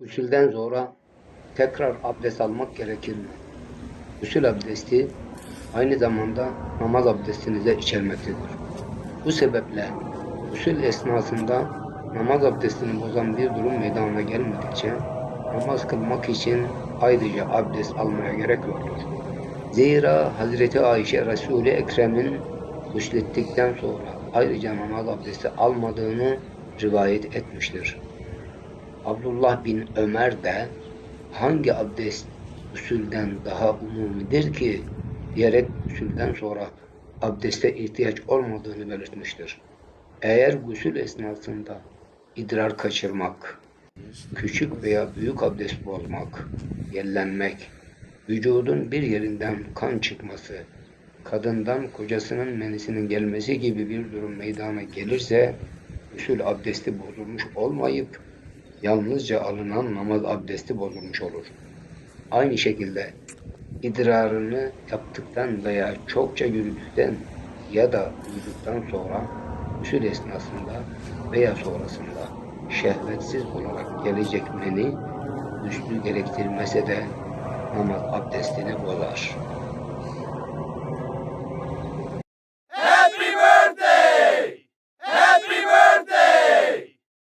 Gusülden sonra tekrar abdest almak gerekir mi? Gusül abdesti aynı zamanda namaz abdestini de içermektedir. Bu sebeple gusül esnasında namaz abdestini bozan bir durum meydana gelmedikçe namaz kılmak için ayrıca abdest almaya gerek yoktur. Zira Hazreti Ayşe Resul-i Ekrem'in guslettikten sonra ayrıca namaz abdesti almadığını rivayet etmiştir. Abdullah bin Ömer de hangi abdest usulden daha umumidir ki diyerek usulden sonra abdeste ihtiyaç olmadığını belirtmiştir. Eğer gusül esnasında idrar kaçırmak, küçük veya büyük abdest bozmak, yellenmek, vücudun bir yerinden kan çıkması, kadından kocasının menisinin gelmesi gibi bir durum meydana gelirse, usul abdesti bozulmuş olmayıp, yalnızca alınan namaz abdesti bozulmuş olur. Aynı şekilde idrarını yaptıktan veya çokça yürüdükten ya da uyuduktan sonra usul esnasında veya sonrasında şehvetsiz olarak gelecek meni güçlü gerektirmese de namaz abdestini bozar.